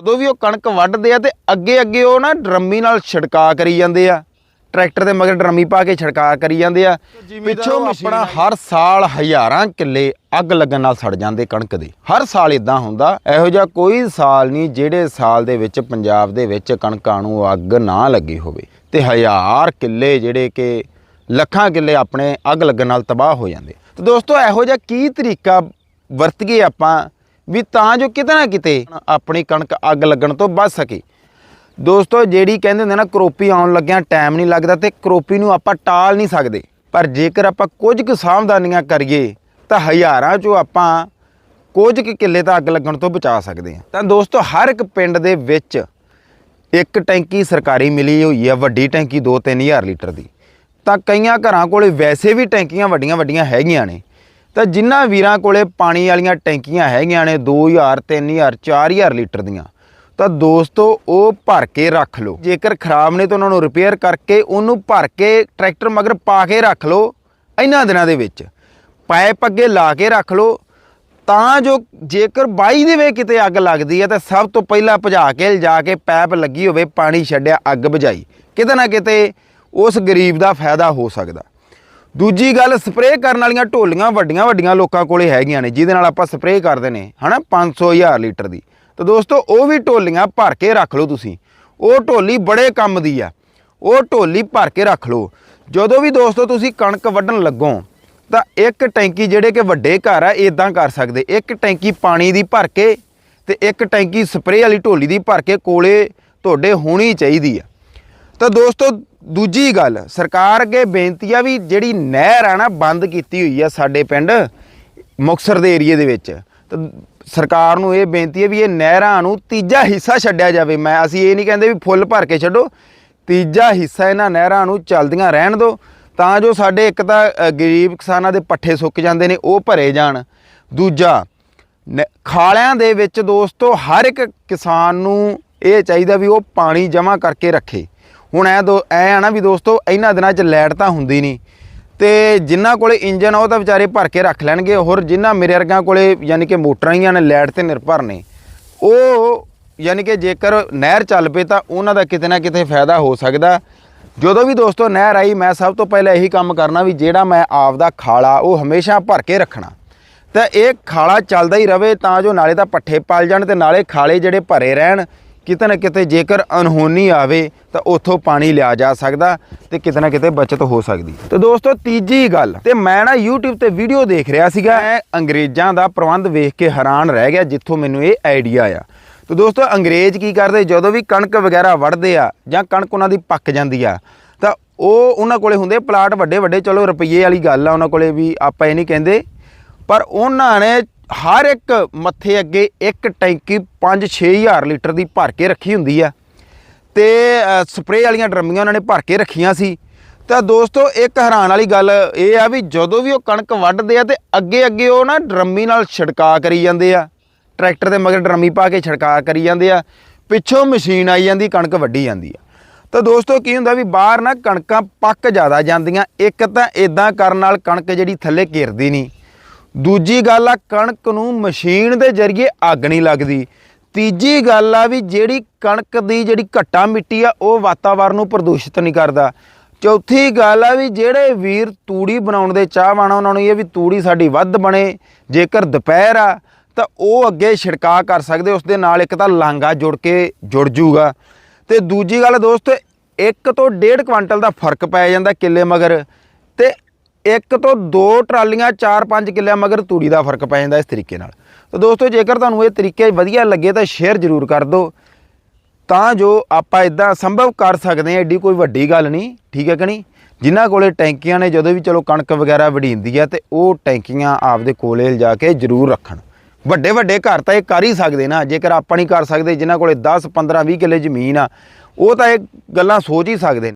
ਉਦੋਂ ਵੀ ਉਹ ਕਣਕ ਵੱਢਦੇ ਆ ਤੇ ਅੱਗੇ ਅੱਗੇ ਉਹ ਨਾ ਡਰਮੀ ਨਾਲ ਛਿੜਕਾ ਕਰੀ ਜਾਂਦੇ ਆ। ਟਰੈਕਟਰ ਦੇ ਮਗਰ ਡਰਮੀ ਪਾ ਕੇ ਛਿੜਕਾ ਕਰੀ ਜਾਂਦੇ ਆ। ਪਿੱਛੋਂ ਆਪਣਾ ਹਰ ਸਾਲ ਹਜ਼ਾਰਾਂ ਕਿੱਲੇ ਅੱਗ ਲੱਗਣ ਨਾਲ ਸੜ ਜਾਂਦੇ ਕਣਕ ਦੇ। ਹਰ ਸਾਲ ਇਦਾਂ ਹੁੰਦਾ। ਇਹੋ ਜਿਹਾ ਕੋਈ ਸਾਲ ਨਹੀਂ ਜਿਹੜੇ ਸਾਲ ਦੇ ਵਿੱਚ ਪੰਜਾਬ ਦੇ ਵਿੱਚ ਕਣਕਾਂ ਨੂੰ ਅੱਗ ਨਾ ਲੱਗੀ ਹੋਵੇ ਤੇ ਹਜ਼ਾਰ ਕਿੱਲੇ ਜਿਹੜੇ ਕਿ ਲੱਖਾਂ ਕਿੱਲੇ ਆਪਣੇ ਅੱਗ ਲੱਗਣ ਨਾਲ ਤਬਾਹ ਹੋ ਜਾਂਦੇ। ਤੇ ਦੋਸਤੋ ਇਹੋ ਜਿਹਾ ਕੀ ਤਰੀਕਾ ਵਰਤ ਗਏ ਆਪਾਂ ਵੀ ਤਾਂ ਜੋ ਕਿਤੇ ਨਾ ਕਿਤੇ ਆਪਣੀ ਕਣਕ ਅੱਗ ਲੱਗਣ ਤੋਂ ਬਚ ਸਕੇ। ਦੋਸਤੋ, ਜਿਹੜੀ ਕਹਿੰਦੇ ਹੁੰਦੇ ਨਾ, ਕਰੋਪੀ ਆਉਣ ਲੱਗਿਆਂ ਟਾਈਮ ਨਹੀਂ ਲੱਗਦਾ ਤੇ ਕਰੋਪੀ ਨੂੰ ਆਪਾਂ ਟਾਲ ਨਹੀਂ ਸਕਦੇ। ਪਰ ਜੇਕਰ ਆਪਾਂ ਕੁਝ ਕੁ ਸਾਵਧਾਨੀਆਂ ਕਰੀਏ, ਤਾਂ ਹਜ਼ਾਰਾਂ ਚੋਂ ਆਪਾਂ ਕੁਝ ਕੁ ਕਿੱਲੇ ਤਾਂ ਅੱਗ ਲੱਗਣ ਤੋਂ ਬਚਾ ਸਕਦੇ ਹਾਂ। ਤਾਂ ਦੋਸਤੋ, ਹਰ ਇੱਕ ਪਿੰਡ ਦੇ ਵਿੱਚ ਇੱਕ ਟੈਂਕੀ ਸਰਕਾਰੀ ਮਿਲੀ ਹੋਈ ਹੈ ਵੱਡੀ ਟੈਂਕੀ 2-3000 ਲੀਟਰ ਦੀ। ਤਾਂ ਕਈਆਂ ਘਰਾਂ ਕੋਲੇ ਵੈਸੇ ਵੀ ਟੈਂਕੀਆਂ ਵੱਡੀਆਂ ਵੱਡੀਆਂ ਹੈਗੀਆਂ ਨੇ। ਤਾਂ ਜਿਨ੍ਹਾਂ ਵੀਰਾਂ ਕੋਲੇ ਪਾਣੀ ਵਾਲੀਆਂ ਟੈਂਕੀਆਂ ਹੈਗੀਆਂ ਨੇ 2000 3000 4000 ਲੀਟਰ ਦੀਆਂ, ਤਾਂ ਦੋਸਤੋ ਉਹ ਭਰ ਕੇ ਰੱਖ ਲਓ। ਜੇਕਰ ਖਰਾਬ ਨੇ ਤਾਂ ਉਹਨਾਂ ਨੂੰ ਰਿਪੇਅਰ ਕਰਕੇ ਉਹਨੂੰ ਭਰ ਕੇ ਟਰੈਕਟਰ ਮਗਰ ਪਾ ਕੇ ਰੱਖ ਲਓ ਇਹਨਾਂ ਦਿਨਾਂ ਦੇ ਵਿੱਚ। ਪਾਈਪ ਅੱਗੇ ਲਾ ਕੇ ਰੱਖ ਲਓ, ਤਾਂ ਜੋ ਜੇਕਰ ਬਾਈ ਦੇ ਵੇ ਕਿਤੇ ਅੱਗ ਲੱਗਦੀ ਹੈ ਤਾਂ ਸਭ ਤੋਂ ਪਹਿਲਾਂ ਭਜਾ ਕੇ ਲਿਜਾ ਕੇ ਪੈਪ ਲੱਗੀ ਹੋਵੇ, ਪਾਣੀ ਛੱਡਿਆ ਅੱਗ ਬੁਝਾਈ। ਕਿਤੇ ਨਾ ਕਿਤੇ ਉਸ ਗਰੀਬ ਦਾ ਫਾਇਦਾ ਹੋ ਸਕਦਾ। ਦੂਜੀ ਗੱਲ ਸਪਰੇਅ ਕਰਨ ਵਾਲੀਆਂ ਢੋਲੀਆਂ ਵੱਡੀਆਂ ਵੱਡੀਆਂ ਲੋਕਾਂ ਕੋਲੇ ਹੈਗੀਆਂ ਨੇ, ਜਿਹਦੇ ਨਾਲ ਆਪਾਂ ਸਪਰੇਅ ਕਰਦੇ ਨੇ, ਹਨਾ 500 1000 ਲੀਟਰ ਦੀ। ਤਾਂ ਦੋਸਤੋ, ਉਹ ਵੀ ਢੋਲੀਆਂ ਭਰ ਕੇ ਰੱਖ ਲਓ ਤੁਸੀਂ। ਉਹ ਢੋਲੀ ਬੜੇ ਕੰਮ ਦੀ ਆ। ਉਹ ਢੋਲੀ ਭਰ ਕੇ ਰੱਖ ਲਓ। ਜਦੋਂ ਵੀ ਦੋਸਤੋ ਤੁਸੀਂ ਕਣਕ ਵੱਢਣ ਲੱਗੋ, ਤਾਂ ਇੱਕ ਟੈਂਕੀ ਜਿਹੜੇ ਕਿ ਵੱਡੇ ਘਰ ਆ ਇਦਾਂ ਕਰ ਸਕਦੇ। ਇੱਕ ਟੈਂਕੀ ਪਾਣੀ ਦੀ ਭਰ ਕੇ ਤੇ ਇੱਕ ਟੈਂਕੀ ਸਪਰੇਅ ਵਾਲੀ ਢੋਲੀ ਦੀ ਭਰ ਕੇ ਕੋਲੇ ਤੁਹਾਡੇ ਹੋਣੀ ਚਾਹੀਦੀ ਆ। ਤਾਂ ਦੋਸਤੋ ਦੂਜੀ ਗੱਲ, ਸਰਕਾਰ ਅੱਗੇ ਬੇਨਤੀ ਆ ਵੀ ਜਿਹੜੀ ਨਹਿਰ ਆ ਨਾ, ਬੰਦ ਕੀਤੀ ਹੋਈ ਆ ਸਾਡੇ ਪਿੰਡ ਮੁਕਸਰ ਦੇ ਏਰੀਏ ਦੇ ਵਿੱਚ। ਤਾਂ ਸਰਕਾਰ ਨੂੰ ਇਹ ਬੇਨਤੀ ਹੈ ਵੀ ਇਹ ਨਹਿਰਾਂ ਨੂੰ ਤੀਜਾ ਹਿੱਸਾ ਛੱਡਿਆ ਜਾਵੇ। ਮੈਂ, ਅਸੀਂ ਇਹ ਨਹੀਂ ਕਹਿੰਦੇ ਵੀ ਫੁੱਲ ਭਰ ਕੇ ਛੱਡੋ। ਤੀਜਾ ਹਿੱਸਾ ਇਹਨਾਂ ਨਹਿਰਾਂ ਨੂੰ ਚੱਲਦੀਆਂ ਰਹਿਣ ਦਿਓ, ਤਾਂ ਜੋ ਸਾਡੇ ਇੱਕ ਤਾਂ ਗਰੀਬ ਕਿਸਾਨਾਂ ਦੇ ਪੱਠੇ ਸੁੱਕ ਜਾਂਦੇ ਨੇ, ਉਹ ਭਰੇ ਜਾਣ। ਦੂਜਾ, ਨ- ਖਾਲਿਆਂ ਦੇ ਵਿੱਚ ਦੋਸਤੋ, ਹਰ ਇੱਕ ਕਿਸਾਨ ਨੂੰ ਇਹ ਚਾਹੀਦਾ ਵੀ ਉਹ ਪਾਣੀ ਜਮ੍ਹਾਂ ਕਰਕੇ ਰੱਖੇ। ਹੁਣ ਐ ਦੋ ਐ ਆ ਨਾ ਵੀ ਦੋਸਤੋ, ਇਹਨਾਂ ਦਿਨਾਂ 'ਚ ਲਾਈਟ ਤਾਂ ਹੁੰਦੀ ਨਹੀਂ। ਤੇ ਜਿਨ੍ਹਾਂ ਕੋਲੇ ਇੰਜਨ ਆ, ਉਹ ਤਾਂ ਵਿਚਾਰੇ ਭਰ ਕੇ ਰੱਖ ਲੈਣਗੇ। ਹੋਰ ਜਿਨ੍ਹਾਂ ਮੇਰੇ ਵਰਗਿਆਂ ਕੋਲੇ ਯਾਨੀ ਕਿ ਮੋਟਰਾਂ ਹੀ ਨੇ, ਲਾਈਟ ਤੇ ਨਿਰਭਰ ਨੇ, ਉਹ ਯਾਨੀ ਕਿ ਜੇਕਰ ਨਹਿਰ ਚੱਲ ਪਏ ਤਾਂ ਉਹਨਾਂ ਦਾ ਕਿਤੇ ਨਾ ਕਿਤੇ ਫਾਇਦਾ ਹੋ ਸਕਦਾ। ਜਦੋਂ ਵੀ ਦੋਸਤੋ ਨਹਿਰ ਆਈ, ਮੈਂ ਸਭ ਤੋਂ ਪਹਿਲਾਂ ਇਹੀ ਕੰਮ ਕਰਨਾ ਵੀ ਜਿਹੜਾ ਮੈਂ ਆਪਦਾ ਖਾਲਾ, ਉਹ ਹਮੇਸ਼ਾ ਭਰ ਕੇ ਰੱਖਣਾ। ਤਾਂ ਇਹ ਖਾਲਾ ਚੱਲਦਾ ਹੀ ਰਵੇ, ਤਾਂ ਜੋ ਨਾਲੇ ਤਾਂ ਪੱਠੇ ਪਲ ਜਾਣ ਤੇ ਨਾਲੇ ਖਾਲੇ ਜਿਹੜੇ ਭਰੇ ਰਹਿਣ। ਕਿਤੇ ਨਾ ਕਿਤੇ ਜੇਕਰ ਅਨਹੋਨੀ ਆਵੇ ਤਾਂ ਉੱਥੋਂ ਪਾਣੀ ਲਿਆ ਜਾ ਸਕਦਾ ਤੇ ਕਿਤੇ ਨਾ ਕਿਤੇ ਬਚਤ ਹੋ ਸਕਦੀ। ਤੇ ਦੋਸਤੋ, ਤੀਜੀ ਗੱਲ, ਤੇ ਮੈਂ ਨਾ YouTube ਤੇ ਵੀਡੀਓ ਦੇਖ ਰਿਹਾ ਸੀਗਾ, ਮੈਂ ਅੰਗਰੇਜ਼ਾਂ ਦਾ ਪ੍ਰਬੰਧ ਵੇਖ ਕੇ ਹੈਰਾਨ ਰਹਿ ਗਿਆ ਜਿੱਥੋਂ ਮੈਨੂੰ ਇਹ ਆਈਡੀਆ ਆ ਤੇ ਦੋਸਤੋ, ਅੰਗਰੇਜ਼ ਕੀ ਕਰਦੇ? ਜਦੋਂ ਵੀ ਕਣਕ ਵਗੈਰਾ ਵੜਦੇ ਆ ਜਾਂ ਕਣਕ ਉਹਨਾਂ ਦੀ ਪੱਕ ਜਾਂਦੀ ਆ, ਤਾਂ ਉਹ ਉਹਨਾਂ ਕੋਲੇ ਹੁੰਦੇ ਪਲਾਟ ਵੱਡੇ ਵੱਡੇ ਚਲੋ ਰੁਪਈਏ ਵਾਲੀ ਗੱਲ ਆ ਉਹਨਾਂ ਕੋਲੇ ਵੀ ਆਪਾਂ ਇਹ ਨਹੀਂ ਕਹਿੰਦੇ, ਪਰ ਉਹਨਾਂ ਨੇ ਹਰ ਇੱਕ ਮੱਥੇ ਅੱਗੇ ਇੱਕ ਟੈਂਕੀ 5-6000 ਲੀਟਰ ਦੀ ਭਰ ਕੇ ਰੱਖੀ ਹੁੰਦੀ ਆ। ਤੇ ਸਪਰੇਅ ਵਾਲੀਆਂ ਡਰਮੀਆਂ ਉਹਨਾਂ ਨੇ ਭਰ ਕੇ ਰੱਖੀਆਂ ਸੀ। ਤਾਂ ਦੋਸਤੋ, ਇੱਕ ਹੈਰਾਨ ਵਾਲੀ ਗੱਲ ਇਹ ਆ ਵੀ ਜਦੋਂ ਵੀ ਉਹ ਕਣਕ ਵੱਢਦੇ ਆ ਤੇ ਅੱਗੇ ਅੱਗੇ ਉਹ ਨਾ ਡਰਮੀ ਨਾਲ ਛਿੜਕਾ ਕਰੀ ਜਾਂਦੇ ਆ। ਟਰੈਕਟਰ ਦੇ ਮਗਰ ਡਰਮੀ ਪਾ ਕੇ ਛਿੜਕਾ ਕਰੀ ਜਾਂਦੇ ਆ। ਪਿੱਛੋਂ ਮਸ਼ੀਨ ਆਈ ਜਾਂਦੀ, ਕਣਕ ਵੱਢੀ ਜਾਂਦੀ ਆ। ਤਾਂ ਦੋਸਤੋ, ਕੀ ਹੁੰਦਾ ਵੀ ਬਾਹਰ ਨਾ ਕਣਕਾਂ ਪੱਕ ਜ਼ਿਆਦਾ ਜਾਂਦੀਆਂ, ਇੱਕ ਤਾਂ ਇਦਾਂ ਕਰਨ ਨਾਲ ਕਣਕ ਜਿਹੜੀ ਥੱਲੇ ਘਿਰਦੀ ਨਹੀਂ। ਦੂਜੀ ਗੱਲ ਆ, ਕਣਕ ਨੂੰ ਮਸ਼ੀਨ ਦੇ ਜ਼ਰੀਏ ਅੱਗ ਨਹੀਂ ਲੱਗਦੀ। ਤੀਜੀ ਗੱਲ ਆ ਵੀ ਜਿਹੜੀ ਕਣਕ ਦੀ ਜਿਹੜੀ ਘੱਟਾ ਮਿੱਟੀ ਆ, ਉਹ ਵਾਤਾਵਰਨ ਨੂੰ ਪ੍ਰਦੂਸ਼ਿਤ ਨਹੀਂ ਕਰਦਾ। ਚੌਥੀ ਗੱਲ ਆ ਵੀ ਜਿਹੜੇ ਵੀਰ ਤੂੜੀ ਬਣਾਉਣ ਦੇ ਚਾਹਵਾਨ ਉਹਨਾਂ ਨੂੰ ਇਹ ਵੀ ਤੂੜੀ ਸਾਡੀ ਵੱਧ ਬਣੇ, ਜੇਕਰ ਦੁਪਹਿਰ ਆ, ਤਾਂ ਉਹ ਅੱਗੇ ਛਿੜਕਾ ਕਰ ਸਕਦੇ ਉਸ ਦੇ ਨਾਲ ਇੱਕ ਤਾਂ ਲਾਂਗਾ ਜੁੜ ਕੇ ਜੁੜ ਜੂਗਾ। ਤੇ ਦੂਜੀ ਗੱਲ ਦੋਸਤੋ, ਇੱਕ ਤੋਂ ਡੇਢ ਕੁਆਂਟਲ ਦਾ ਫ਼ਰਕ ਪੈ ਜਾਂਦਾ ਕਿੱਲੇ ਮਗਰ, ਤੇ ਇੱਕ ਤੋਂ ਦੋ ਟਰਾਲੀਆਂ 4-5 ਕਿੱਲਿਆਂ ਮਗਰ ਤੂੜੀ ਦਾ ਫ਼ਰਕ ਪੈ ਜਾਂਦਾ ਇਸ ਤਰੀਕੇ ਨਾਲ। ਤਾਂ ਦੋਸਤੋ, ਜੇਕਰ ਤੁਹਾਨੂੰ ਇਹ ਤਰੀਕੇ ਵਧੀਆ ਲੱਗੇ ਤਾਂ ਸ਼ੇਅਰ ਜ਼ਰੂਰ ਕਰ ਦਿਓ। ਤਾਂ ਜੋ ਆਪਾਂ ਇਦਾਂ ਸੰਭਵ ਕਰ ਸਕਦੇ ਹਾਂ ਐਡੀ ਕੋਈ ਵੱਡੀ ਗੱਲ ਨਹੀਂ, ਠੀਕ ਹੈ ਕਿ ਨਹੀਂ? ਜਿਨ੍ਹਾਂ ਕੋਲੇ ਟੈਂਕੀਆਂ ਨੇ, ਜਦੋਂ ਵੀ ਚਲੋ ਕਣਕ ਵਗੈਰਾ ਵਢੀਂਦੀ ਆ ਤੇ ਉਹ ਟੈਂਕੀਆਂ ਆਪਦੇ ਕੋਲੇ ਲਿਜਾ ਕੇ ਜ਼ਰੂਰ ਰੱਖਣ। ਵੱਡੇ ਵੱਡੇ ਘਰ ਤਾਂ ਇਹ ਕਰ ਹੀ ਸਕਦੇ ਨਾ, ਜੇਕਰ ਆਪਾਂ ਨਹੀਂ ਕਰ ਸਕਦੇ, ਜਿਨ੍ਹਾਂ ਕੋਲੇ 10 15 20 ਕਿੱਲੇ ਜ਼ਮੀਨ ਆ, ਉਹ ਤਾਂ ਇਹ ਗੱਲਾਂ ਸੋਚ ਹੀ ਸਕਦੇ ਨੇ।